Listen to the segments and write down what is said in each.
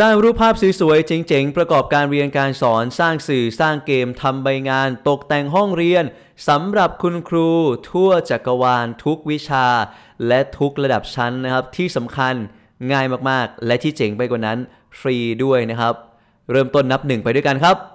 สร้างรูปภาพสวยๆ เจ๋งๆ ประกอบการเรียนการสอน สร้างสื่อ สร้างเกม ทำใบงาน ตกแต่งห้องเรียนสำหรับคุณครู ทั่วจักรวาล ทุกวิชา และทุกระดับชั้นนะครับ ที่สำคัญง่ายมากๆ และที่เจ๋งไปกว่านั้น ฟรีด้วยนะครับ เริ่มต้นนับหนึ่งไปด้วยกันครับ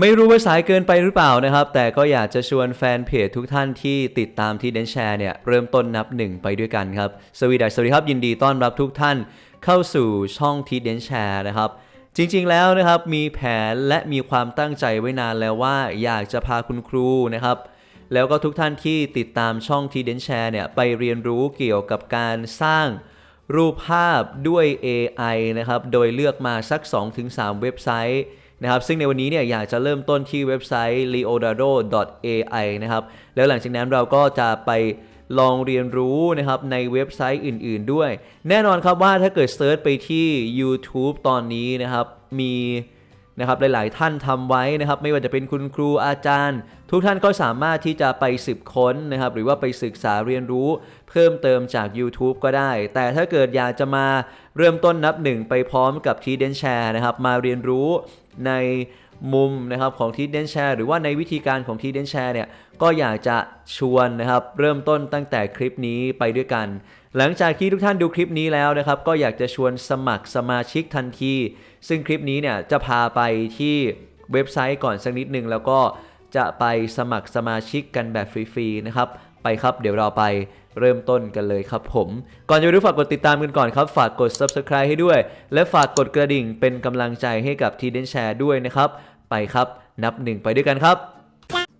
ไม่รู้ว่าสายเกินไปหรือเปล่านะครับ แต่ก็อยากจะชวนแฟนเพจทุกท่านที่ติดตามที่เดนแชร์เนี่ย เริ่มต้นนับหนึ่งไปด้วยกันครับ สวัสสวัสดีครับ ยินดีต้อนรับทุกท่านเข้าสู่ช่องทีเดนแชร์นะครับ จริงๆแล้วนะครับ มีแผนและมีความตั้งใจไว้นานแล้วว่าอยากจะพาคุณครูนะครับ แล้วก็ทุกท่านที่ติดตามช่องทีเดนแชร์เนี่ยไปเรียนรู้เกี่ยวกับการสร้างรูปภาพด้วย AI นะครับโดยเลือกมาสัก 2-3 เว็บไซต์ นะครับซึ่งในวันนี้เนี่ยอยากจะเริ่มต้นที่เว็บไซต์ leonardo.ai นะครับแล้วหลังจากนั้นเราก็จะไปลองเรียนรู้นะครับในเว็บไซต์อื่นๆด้วย แน่นอนครับว่าถ้าเกิดเซิร์ชไปที่ YouTube ตอนนี้นะครับมี นะครับหลายๆ ท่านทำไว้นะครับ ไม่ว่าจะเป็นคุณครูอาจารย์ ทุกท่านก็สามารถที่จะไปสืบค้นนะครับ หรือว่าไปศึกษาเรียนรู้ เพิ่มเติมจาก YouTube ก็ได้ แต่ถ้าเกิดอยากจะมาเริ่มต้นนับหนึ่งไปพร้อมกับทีเดนแชร์นะครับ มาเรียนรู้ในมุมนะครับของทีเดนแชร์หรือว่าในวิธีการของทีเดนแชร์เนี่ยก็อยากจะชวนนะครับ เริ่มต้นตั้งแต่คลิปนี้ไปด้วยกัน หลังจากที่ทุกท่านดูคลิปนี้แล้วนะครับ ก็อยากจะชวนสมัครสมาชิกทันที ซึ่งคลิปนี้เนี่ยจะพาไปที่เว็บไซต์ก่อนสักนิดหนึ่งแล้วก็จะไปสมัครสมาชิกกันแบบฟรีๆนะครับไปครับเดี๋ยวเราไปเริ่มต้นกันเลยครับผม ก่อนจะไปดูฝากกดติดตามกันก่อนครับ ฝากกด subscribe ให้ด้วย และฝากกดกระดิ่งเป็นกำลังใจให้กับทีเดนแชร์ด้วยนะครับ ไปครับนับหนึ่งไปด้วยกันครับ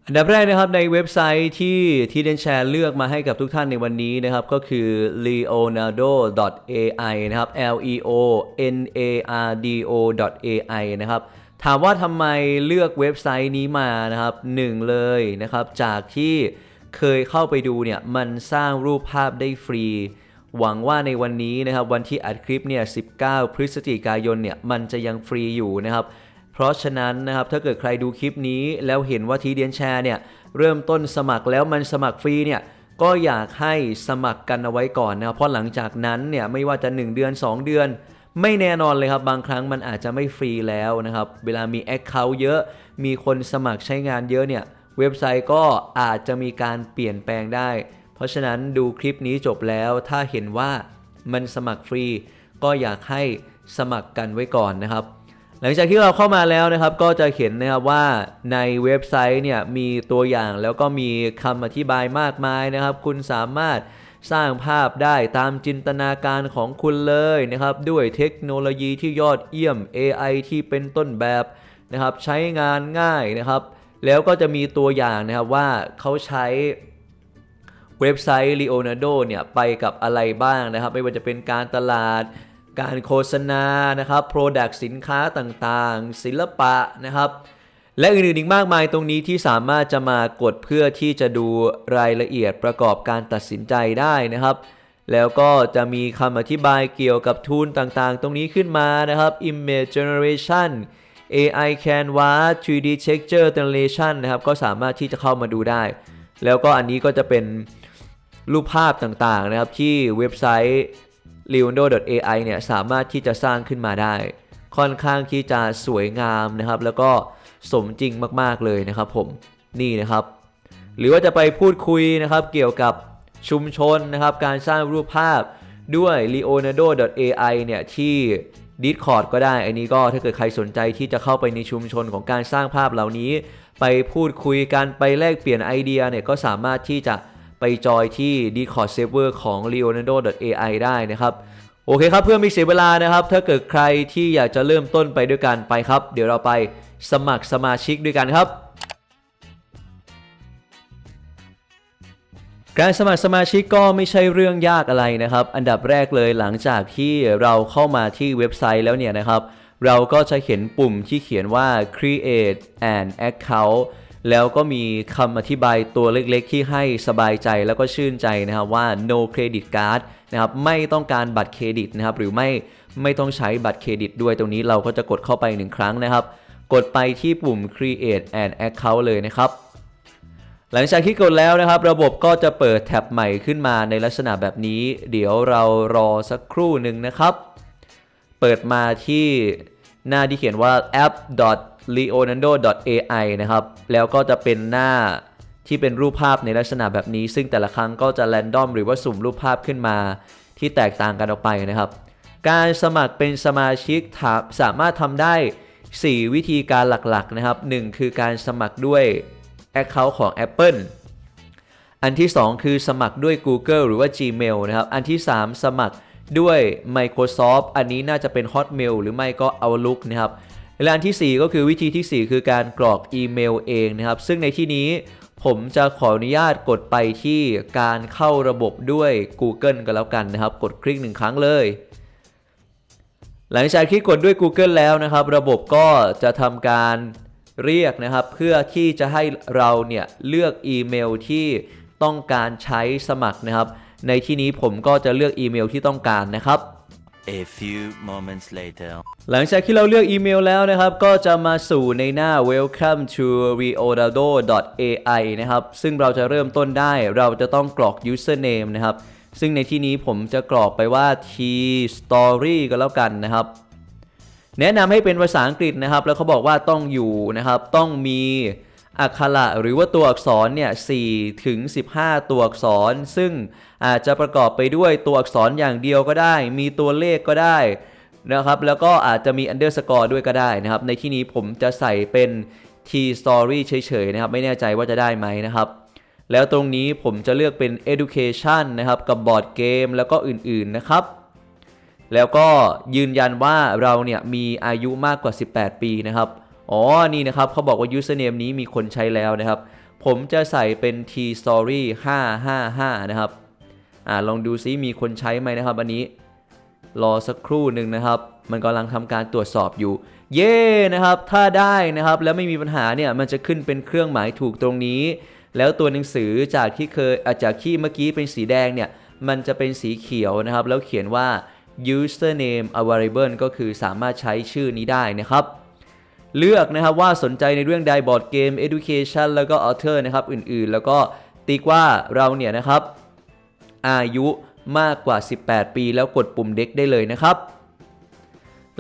อันดับแรกนะครับในเว็บไซต์ที่ที่เดนแชร์เลือกมาให้กับทุกท่านในวันนี้นะครับ ก็คือ leonardo.ai นะครับ l e o n a r d o ai นะครับถามว่าทำไมเลือกเว็บไซต์นี้มานะครับหนึ่งเลยนะครับ จากที่เคยเข้าไปดูเนี่ย มันสร้างรูปภาพได้ฟรี หวังว่าในวันนี้นะครับ วันที่อัดคลิปเนี่ย 19 พฤศจิกายนเนี่ย มันจะยังฟรีอยู่นะครับ เพราะฉะนั้นนะครับถ้าเกิดใครดูคลิปนี้ แล้วเห็นว่าทีเดียนแชร์เนี่ยเริ่มต้นสมัครแล้วมันสมัครฟรีเนี่ยก็อยากให้สมัครกันเอาไว้ก่อนนะครับเพราะหลังจากนั้นเนี่ยไม่ว่าจะ 1 เดือน 2 เดือน ไม่แน่นอนเลยครับบางครั้งมันอาจจะไม่ฟรีแล้วนะครับเวลามี Account เยอะมีคนสมัครใช้งานเยอะเนี่ยเว็บไซต์ก็อาจจะมีการเปลี่ยนแปลงได้ เพราะฉะนั้นดูคลิปนี้จบแล้วถ้าเห็นว่ามันสมัครฟรี ก็อยากให้สมัครกันไว้ก่อนนะครับ หลังจากที่เราเข้ามาแล้วนะครับก็จะเห็นนะครับว่าในเว็บไซต์เนี่ยมีตัวอย่างแล้วก็มีคำอธิบายมากมายนะครับ คุณสามารถสร้างภาพได้ตามจินตนาการของคุณเลยนะครับ ด้วยเทคโนโลยีที่ยอดเยี่ยม AI ที่เป็นต้นแบบนะครับ ใช้งานง่ายนะครับ แล้วก็จะมีตัวอย่างนะครับว่าเขาใช้เว็บไซต์ Leonardo เนี่ยไปกับอะไรบ้างนะครับ ไม่ว่าจะเป็นการตลาด การโฆษณานะครับ Product สินค้าต่างๆ ศิลปะนะครับ และอื่นๆอีกมากมายตรงนี้ที่สามารถจะมากดเพื่อที่จะดูรายละเอียดประกอบการตัดสินใจได้นะครับ แล้วก็จะมีคำอธิบายเกี่ยวกับทูลต่างๆ ตรงนี้ขึ้นมานะครับ Image Generation AI Canvas 3D Texture Generation นะครับ ก็สามารถที่จะเข้ามาดูได้ แล้วก็อันนี้ก็จะเป็นรูปภาพต่างๆนะครับที่เว็บไซต์ leonardo.ai เนี่ยสามารถที่จะสร้างขึ้นมาได้ ค่อนข้างที่จะสวยงามนะครับ แล้วก็สมจริงมาก ๆ เลยนะครับผมนี่นะครับ หรือว่าจะไปพูดคุยนะครับ เกี่ยวกับชุมชนนะครับ การสร้างรูปภาพด้วย leonardo.ai เนี่ยที่ Discord ก็ได้ อันนี้ก็ถ้าเกิดใครสนใจที่จะเข้าไปในชุมชนของการสร้างภาพเหล่านี้ ไปพูดคุยกันไปแลกเปลี่ยนไอเดียเนี่ยก็สามารถที่จะ ไปจอยที่ Discord Server ของ leonardo.ai ได้นะครับ โอเคครับเพื่อไม่เสียเวลานะครับ ถ้าเกิดใครที่อยากจะเริ่มต้นไปด้วยกันไปครับ เดี๋ยวเราไปสมัครสมาชิกด้วยกันครับการสมัครสมาชิกก็ไม่ใช่เรื่องยากอะไรนะครับ อันดับแรกเลยหลังจากที่เราเข้ามาที่เว็บไซต์แล้วเนี่ยนะครับ เราก็จะเห็นปุ่มที่เขียนว่า create an account แล้วก็มีคำอธิบายตัวเล็กๆ ที่ให้สบายใจแล้วก็ชื่นใจนะครับว่า no credit card นะครับไม่ต้องการบัตรเครดิตนะครับหรือไม่ไม่ต้องใช้บัตรเครดิตด้วยตรงนี้เราก็จะกดเข้าไปหนึ่งครั้งนะครับ กดไปที่ปุ่ม create an account เลยนะครับ หลังจากที่กดแล้วนะครับ ระบบก็จะเปิดแท็บใหม่ขึ้นมาในลักษณะแบบนี้ เดี๋ยวเรารอสักครู่หนึ่งนะครับ เปิดมาที่หน้าที่เขียนว่า app leonardo.ai นะครับ แล้วก็จะเป็นหน้าที่เป็นรูปภาพในลักษณะแบบนี้ ซึ่งแต่ละครั้งก็จะ r รนดอมหรือว่าสุ่มรูปภาพขึ้นมาที่แตกต่างกันออกไปนะครับ การสมัครเป็นสมาชิกาสามารถทำได้ 4 วิธีการหลักๆนะครับ 1 คือการสมัครด้วย Account ของ Apple อันที่ 2 คือสมัครด้วย Google หรือว่า Gmail นะครับ อันที่ 3 สมัครด้วย Microsoft อันนี้น่าจะเป็น Hotmail หรือไม่ก็ Outlook นะครับ และอันทีสี่ 4 ก็คือวิธีที่ 4 คือการกรอกอีเมลเองนะครับ ซึ่งในที่นี้ผมจะขออนุญาตกดไปที่การเข้าระบบด้วย Google กันแล้วกันนะครับ กดคลิกหนึ่งครั้งเลย หลังจากที่กดด้วย Google แล้วนะครับ ระบบก็จะทำการเรียกนะครับ เพื่อที่จะให้เราเนี่ยเลือกอีเมลที่ต้องการใช้สมัครนะครับ ในที่นี้ผมก็จะเลือกอีเมลที่ต้องการนะครับ A few moments later. หลังจากที่เราเลือกอีเมลแล้วนะครับ ก็จะมาสู่ในหน้า welcome to reodado.ai นะครับ ซึ่งเราจะเริ่มต้นได้ เราจะต้องกรอก username นะครับ ซึ่งในที่นี้ผมจะกรอกไปว่า t story ก็แล้วกันนะครับ แนะนำให้เป็นภาษาอังกฤษนะครับ แล้วเขาบอกว่าต้องอยู่นะครับ ต้องมี อักขระหรือว่าตัวอักษรเนี่ย4ถึง 15 ตัวอักษร ซึ่งอาจจะประกอบไปด้วยตัวอักษรอย่างเดียวก็ได้ มีตัวเลขก็ได้นะครับแล้วก็อาจจะมี underscore ด้วยก็ได้นะครับ ในที่นี้ผมจะใส่เป็น t story เฉยๆนะครับ ไม่แน่ใจว่าจะได้ไหมนะครับ แล้วตรงนี้ผมจะเลือกเป็น education นะครับ กับบอร์ดเกมแล้วก็อื่นๆนะครับ แล้วก็ยืนยันว่าเราเนี่ยมีอายุมากกว่า 18 ปีนะครับ อ๋อ นี่นะครับเขาบอกว่า username นี้มีคนใช้แล้วนะครับ ผมจะใส่เป็น t story 555 นะครับ อ่า ลองดูซิมีคนใช้ไหมนะครับอันนี้ รอสักครู่หนึ่งนะครับ มันกำลังทำการตรวจสอบอยู่ เย้นะครับ ถ้าได้นะครับ แล้วไม่มีปัญหาเนี่ย มันจะขึ้นเป็นเครื่องหมายถูกตรงนี้ แล้วตัวหนังสือจากที่เคยอะจากที่เมื่อกี้เป็นสีแดงเนี่ย มันจะเป็นสีเขียวนะครับ แล้วเขียนว่า username available ก็คือสามารถใช้ชื่อนี้ได้นะครับ เลือกนะครับว่าสนใจในเรื่องใดบอร์ดเกม education แล้วก็ author นะครับอื่นๆ แล้วก็ติ๊กว่าเราเนี่ยนะครับ อายุมากกว่า 18 ปี แล้วกดปุ่มเด็กได้เลยนะครับ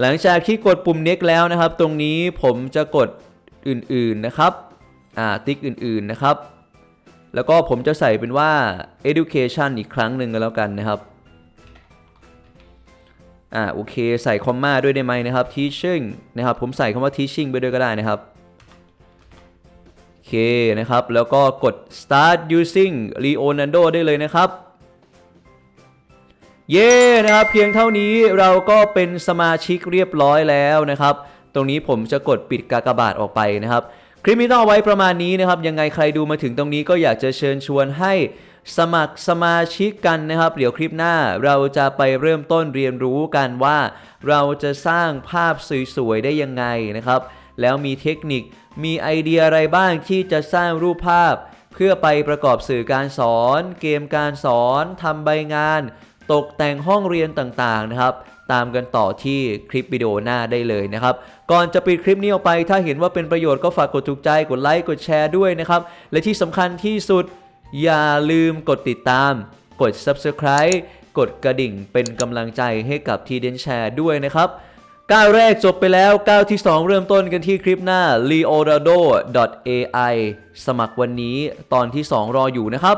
หลังจากที่กดปุ่มเน็กแล้วนะครับ ตรงนี้ผมจะกดอื่นๆนะครับอ่าติ๊กอื่นๆนะครับ แล้วก็ผมจะใส่เป็นว่า education อีกครั้งหนึ่งก็แล้วกันนะครับ อ่าโอเคใส่คอมมาด้วยได้ไหมนะครับ teaching นะครับผมใส่คำว่า teaching ไปด้วยก็ได้นะครับโอเคนะครับ แล้วก็กด start using Leonardo ได้เลยนะครับเย้นะครับเพียงเท่านี้เราก็เป็นสมาชิกเรียบร้อยแล้วนะครับ ตรงนี้ผมจะกดปิดกากบาทออกไปนะครับ คลิปนี้ต้องเอาไว้ประมาณนี้นะครับ ยังไงใครดูมาถึงตรงนี้ก็อยากจะเชิญชวนให้ สมัครสมาชิกกันนะครับ เดี๋ยวคลิปหน้าเราจะไปเริ่มต้นเรียนรู้กันว่า เราจะสร้างภาพสวยๆได้ยังไงนะครับ แล้วมีเทคนิคมีไอเดียอะไรบ้างที่จะสร้างรูปภาพ เพื่อไปประกอบสื่อการสอน เกมการสอนทำใบงาน ตกแต่งห้องเรียนต่างๆนะครับตามกันต่อที่คลิปวิดีโอหน้าได้เลยนะครับ ก่อนจะปิดคลิปนี้ออกไป ถ้าเห็นว่าเป็นประโยชน์ก็ฝากกดถูกใจ กดไลค์ กดแชร์ด้วยนะครับ และที่สำคัญที่สุด อย่าลืมกดติดตาม กด Subscribe กดกระดิ่งเป็นกำลังใจให้กับทีเดนแชร์ด้วยนะครับก้าวแรกจบไปแล้วก้าวที่ 2 เริ่มต้นกันที่คลิปหน้า leonardo.ai สมัครวันนี้ตอนที่ 2 รออยู่นะครับ